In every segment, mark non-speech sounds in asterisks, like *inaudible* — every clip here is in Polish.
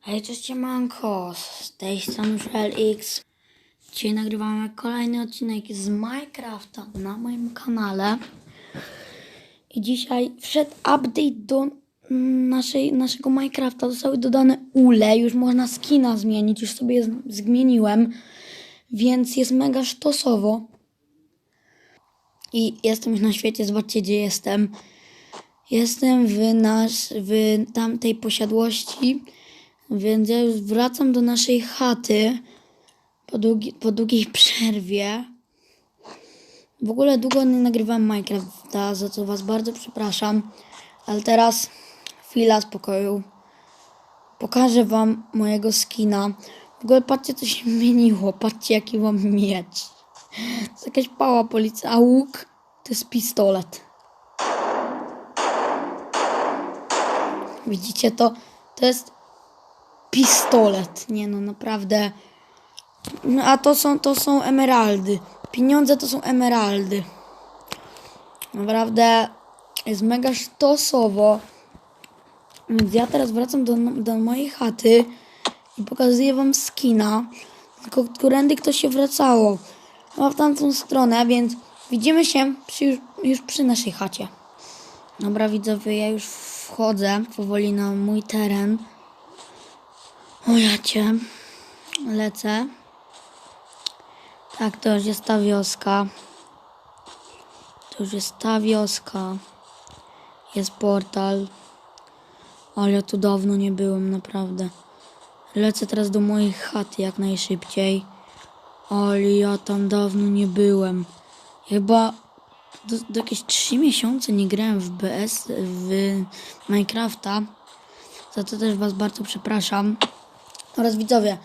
Hej, cześć Manko, z tej strony X. Dzisiaj nagrywamy kolejny odcinek z Minecrafta na moim kanale. I dzisiaj wszedł update do naszej, naszego Minecrafta. Zostały dodane ule, już można skina zmienić, już sobie z- zmieniłem. Więc jest mega sztosowo. I jestem już na świecie, zobaczcie gdzie jestem. Jestem w, nasz, w tamtej posiadłości, więc ja już wracam do naszej chaty po, długi, po długiej *laughs* przerwie. W ogóle długo nie nagrywałem Minecrafta, za co was bardzo przepraszam, ale teraz chwila spokoju. Pokażę wam mojego skina. W ogóle patrzcie co się *laughs* zmieniło, patrzcie jaki mam miecz. To jest jakaś pała policja, a łuk to jest pistolet. Widzicie to? To jest pistolet. Nie no, naprawdę. No a to są, to są emeraldy. Pieniądze to są emeraldy. Naprawdę jest mega sztosowo. Więc ja teraz wracam do, do mojej chaty i pokazuję wam skina. Tylko którędy ktoś się wracało. No w tamtą stronę, więc widzimy się przy, już, już przy naszej chacie. Dobra widzowie, ja już wchodzę powoli na mój teren. O ja cię. Lecę. Tak, to już jest ta wioska. To już jest ta wioska. Jest portal. Ale ja tu dawno nie byłem, naprawdę. Lecę teraz do mojej chaty jak najszybciej. Ale ja tam dawno nie byłem. Chyba do, do jakieś 3 miesiące nie grałem w BS, w Minecrafta. Za to też Was bardzo przepraszam. Oraz widzowie,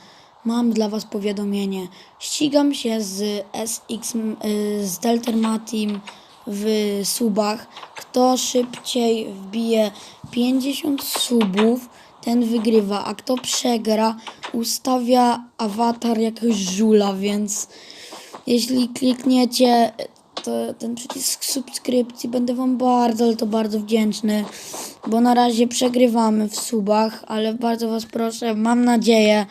mam dla Was powiadomienie. Ścigam się z SX, y, z Deltermatim w subach. Kto szybciej wbije 50 subów, ten wygrywa, a kto przegra, ustawia awatar jakiegoś żula, więc jeśli klikniecie to, ten przycisk subskrypcji, będę Wam bardzo, ale to bardzo wdzięczny, bo na razie przegrywamy w subach, ale bardzo Was proszę, mam nadzieję,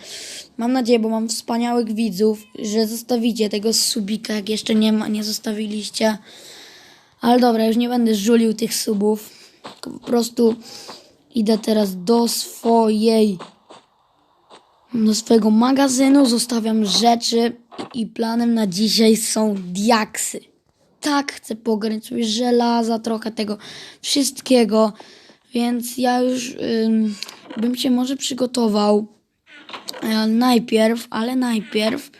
mam nadzieję, bo mam wspaniałych widzów, że zostawicie tego subika, jak jeszcze nie, ma, nie zostawiliście. Ale dobra, już nie będę żulił tych subów, po prostu idę teraz do swojej do swojego magazynu, zostawiam rzeczy i planem na dzisiaj są diaksy. Tak, chcę pograć sobie żelaza, trochę tego wszystkiego, więc ja już ym, bym się może przygotował e, najpierw, ale najpierw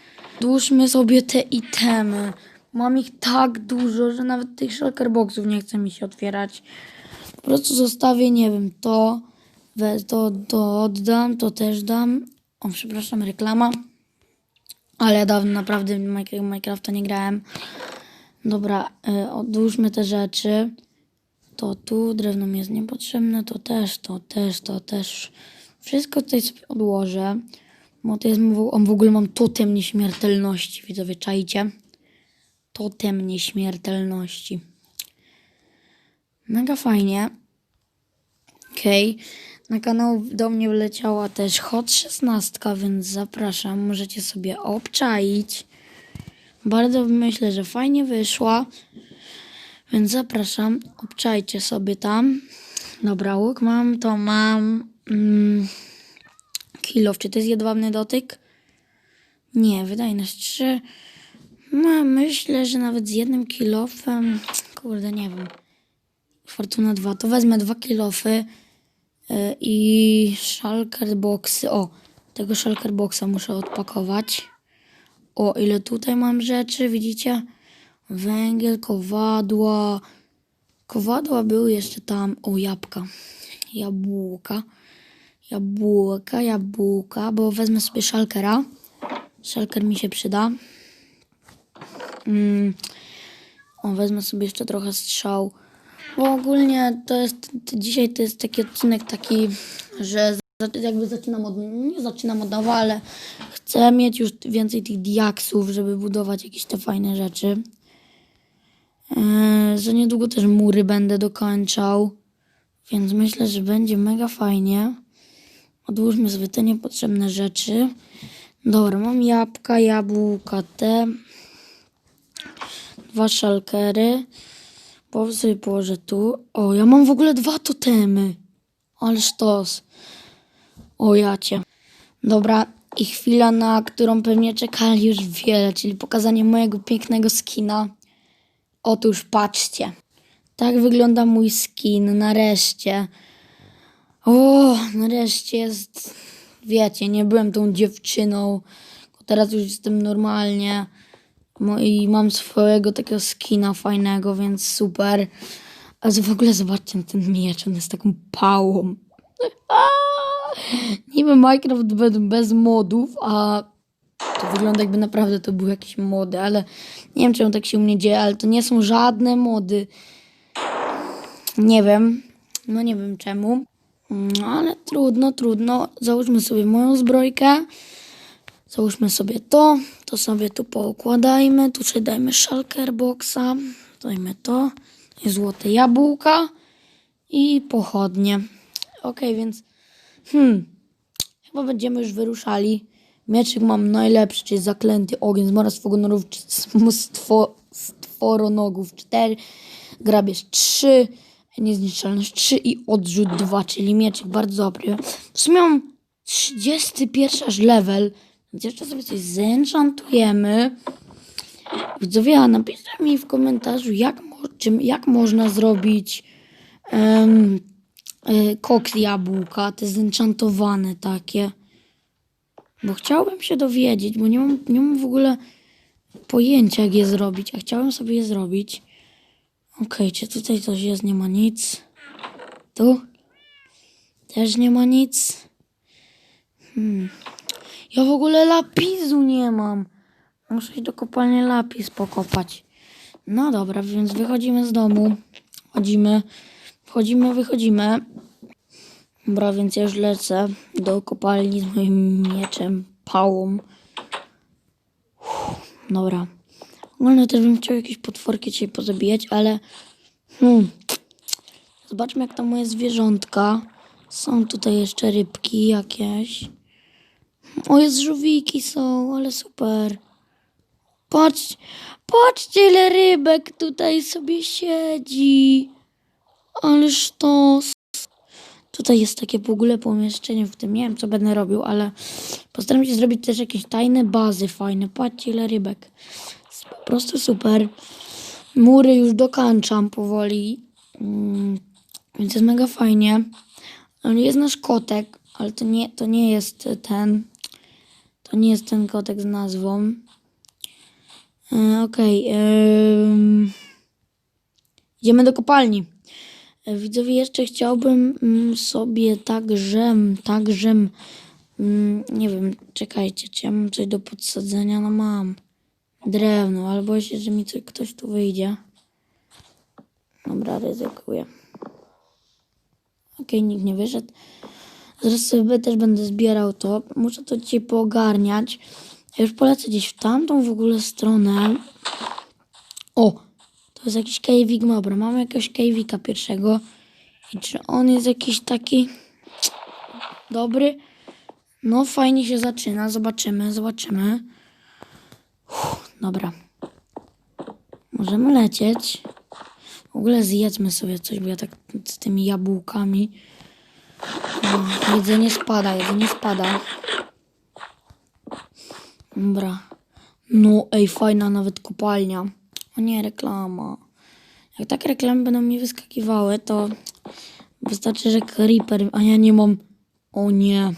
dłużmy sobie te itemy. Mam ich tak dużo, że nawet tych shulker boxów nie chce mi się otwierać. Po prostu zostawię, nie wiem, to, to, to oddam, to też dam. O, przepraszam, reklama. Ale ja dawno naprawdę Minecrafta nie grałem. Dobra, y, odłóżmy te rzeczy. To tu, drewno mi jest niepotrzebne, to też, to też, to też. Wszystko tutaj sobie odłożę. Bo to jest, w ogóle mam totem nieśmiertelności, widzowie, czajcie? Totem nieśmiertelności. Mega fajnie. Okej. Na kanał do mnie wleciała też Hot 16, więc zapraszam. Możecie sobie obczaić. Bardzo myślę, że fajnie wyszła. Więc zapraszam. Obczajcie sobie tam. Dobra, łuk mam, to mam. Mm. Czy to jest jedwabny dotyk? Nie, wydajność 3. No, myślę, że nawet z jednym kilofem. Kurde, nie wiem. Fortuna 2. To wezmę dwa kilofy y, i shulker boxy. O, tego shulker boxa muszę odpakować. O, ile tutaj mam rzeczy, widzicie? Węgiel, kowadła. Kowadła były jeszcze tam. O, jabłka. Jabłka. Jabłka, jabłka, bo wezmę sobie szalkera. Szalker mi się przyda. Mm. O, wezmę sobie jeszcze trochę strzał. Bo ogólnie to jest, to dzisiaj to jest taki odcinek taki, że jakby zaczynam od, nie zaczynam od nowa, ale chcę mieć już więcej tych diaksów, żeby budować jakieś te fajne rzeczy. Eee, że niedługo też mury będę dokończał, więc myślę, że będzie mega fajnie. Odłóżmy sobie te niepotrzebne rzeczy. Dobra, mam jabłka, jabłka te. Dwa szalkery. Połowę sobie położę tu. O, ja mam w ogóle dwa totemy. Ale sztos. O jacie. Dobra, i chwila, na którą pewnie czekali już wiele, czyli pokazanie mojego pięknego skina. Otóż patrzcie. Tak wygląda mój skin, nareszcie. O, nareszcie jest. Wiecie, nie byłem tą dziewczyną. Teraz już jestem normalnie. Mo- I mam swojego takiego skina fajnego, więc super. A w ogóle zobaczcie ten miecz, on jest taką pałą. *laughs* Niby Minecraft bez, modów, a to wygląda jakby naprawdę to były jakieś mody, ale nie wiem czemu tak się u mnie dzieje, ale to nie są żadne mody. Nie wiem, no nie wiem czemu, no ale trudno, trudno. Załóżmy sobie moją zbrojkę, załóżmy sobie to, to sobie tu poukładajmy, tu sobie dajmy shulker boxa, dajmy to, złote jabłka. I pochodnie. Okej, więc Hmm. Chyba będziemy już wyruszali. Mieczyk mam najlepszy, czyli zaklęty ogień, zmora stworonogów, stwo, stworonogów 4, grabież 3, niezniszczalność 3 i odrzut 2, czyli mieczyk bardzo dobry. W sumie mam 31 aż level, więc jeszcze sobie coś zenchantujemy. Widzowie, a napiszcie mi w komentarzu, jak, mo- czym, jak można zrobić em, e, koks jabłka, te zenchantowane takie. Bo chciałbym się dowiedzieć, bo nie mam, nie mam w ogóle pojęcia, jak je zrobić, a chciałem sobie je zrobić. Okej, czy tutaj coś jest? Nie ma nic. Tu? Też nie ma nic. Hmm. Ja w ogóle lapisu nie mam. Muszę iść do kopalni lapis pokopać. No dobra, więc wychodzimy z domu. Chodzimy, wchodzimy, wychodzimy. Dobra, więc ja już lecę do kopalni z moim mieczem, pałą. Uff, Dobra. Ogólnie też bym chciał jakieś potworki dzisiaj pozabijać, ale... Hmm. Zobaczmy, jak tam moje zwierzątka. Są tutaj jeszcze rybki jakieś. O, jest żółwiki są, ale super. Patrz, patrzcie, ile rybek tutaj sobie siedzi. Ależ to... Tutaj jest takie w ogóle pomieszczenie w tym. Nie wiem, co będę robił, ale postaram się zrobić też jakieś tajne bazy fajne. Patrzcie, ile rybek. Jest po prostu super. Mury już dokańczam powoli. Mm, więc jest mega fajnie. Ale Jest nasz kotek, ale to nie, to nie jest ten. To nie jest ten kotek z nazwą. E, Okej. em, Idziemy do kopalni. Widzowie, jeszcze chciałbym mm, sobie także, także, mm, nie wiem, czekajcie, czy ja mam coś do podsadzenia? No mam. Drewno, ale boję się, że mi coś, ktoś tu wyjdzie. Dobra, ryzykuję. Okej, nikt nie wyszedł. Zaraz sobie też będę zbierał to. Muszę to dzisiaj poogarniać. Ja już polecę gdzieś w tamtą w ogóle stronę. O! To jest jakiś kejwik, dobra. Mamy jakiegoś kejwika pierwszego. I czy on jest jakiś taki dobry? No, fajnie się zaczyna. Zobaczymy, zobaczymy. Uff, dobra. Możemy lecieć. W ogóle zjedzmy sobie coś, bo ja tak z tymi jabłkami. No, jedzenie spada, jedzenie spada. Dobra. No, ej, fajna nawet kopalnia. O nie, reklama. Jak takie reklamy będą mi wyskakiwały, to wystarczy, że creeper, a ja nie mam. O nie.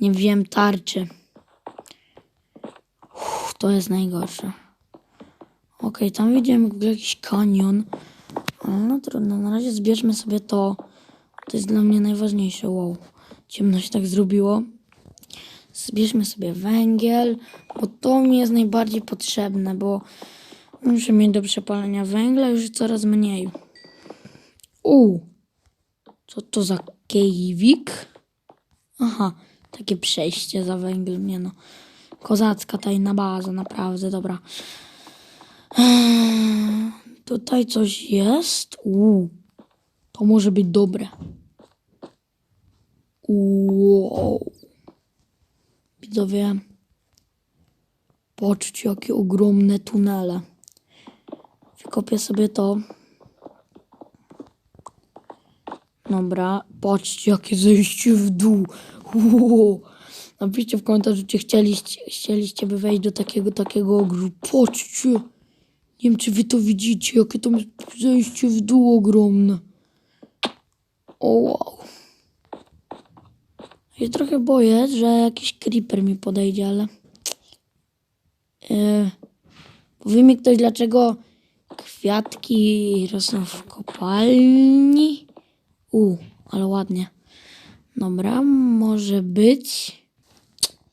Nie wiem tarczy. Uff, to jest najgorsze. Okej, tam widziałem w ogóle jakiś kanion. No trudno, na razie zbierzmy sobie to. To jest dla mnie najważniejsze. Wow, ciemno się tak zrobiło. Zbierzmy sobie węgiel, bo to mi jest najbardziej potrzebne, bo muszę mieć do przepalenia węgla już coraz mniej. U, co to za kejwik? Aha, takie przejście za węgiel, nie no. Kozacka tajna baza, naprawdę, dobra. Eee, tutaj coś jest? Uuu, to może być dobre. Wow. Widzowie, patrzcie jakie ogromne tunele. Wykopię sobie to. Dobra, patrzcie jakie zejście w dół. Wow. Napiszcie w komentarzu, czy chcieliście, chcieliście by wejść do takiego, takiego ogru. Patrzcie. Nie wiem, czy wy to widzicie, jakie jest zejście w dół ogromne. O wow. Ja trochę boję, że jakiś creeper mi podejdzie, ale... Yy, powie mi ktoś, dlaczego kwiatki rosną w kopalni? U, ale ładnie. Dobra, może być.